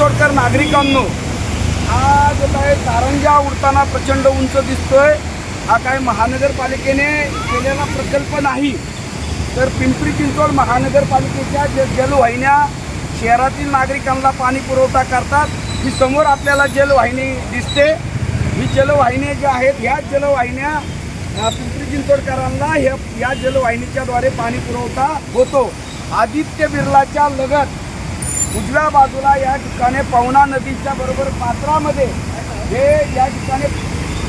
नागरिकांनो हा जो काय कारंजा उडताना प्रचंड उंच दिसतोय हा काय महानगरपालिकेने केलेला प्रकल्प नाही. तर पिंपरी चिंचवड महानगरपालिकेच्या जे जलवाहिन्या शहरातील नागरिकांना पाणी पुरवठा करतात ही समोर आपल्याला जलवाहिनी दिसते. ही जलवाहिन्या ज्या आहेत ह्या जलवाहिन्या पिंपरी चिंचवडकरांना ह्या या जलवाहिनीच्याद्वारे पाणी पुरवठा होतो. आदित्य बिर्लाच्या लगत उजव्या बाजूला या ठिकाणी पवना नदीच्या बरोबर पात्रामध्ये हे या ठिकाणी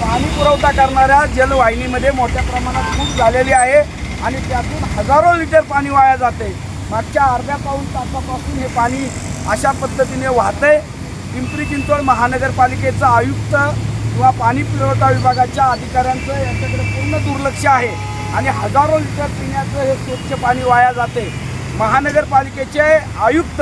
पाणी पुरवठा करणाऱ्या जलवाहिनीमध्ये मोठ्या प्रमाणात खूप झालेली आहे आणि त्यातून हजारो लिटर पाणी वाया जाते. मागच्या अर्ध्या पाऊन तासापासून हे पाणी अशा पद्धतीने वाहतंय. पिंपरी चिंचवड महानगरपालिकेचा आयुक्त किंवा पाणी पुरवठा विभागाच्या अधिकाऱ्यांचं याच्याकडे पूर्ण दुर्लक्ष आहे आणि हजारो लिटर पिण्याचं हे स्वच्छ पाणी वाया जाते. महानगरपालिकेचे आयुक्त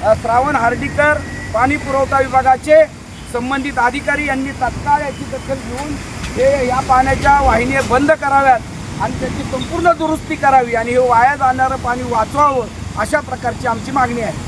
श्रावण हर्डीकर पाणी पुरवठा विभागाचे संबंधित अधिकारी यांनी तत्काळ याची दखल घेऊन हे या पाण्याच्या वाहिन्या बंद कराव्यात आणि त्याची संपूर्ण दुरुस्ती करावी आणि हे वाया जाणारं पाणी वाचवावं अशा प्रकारची आमची मागणी आहे.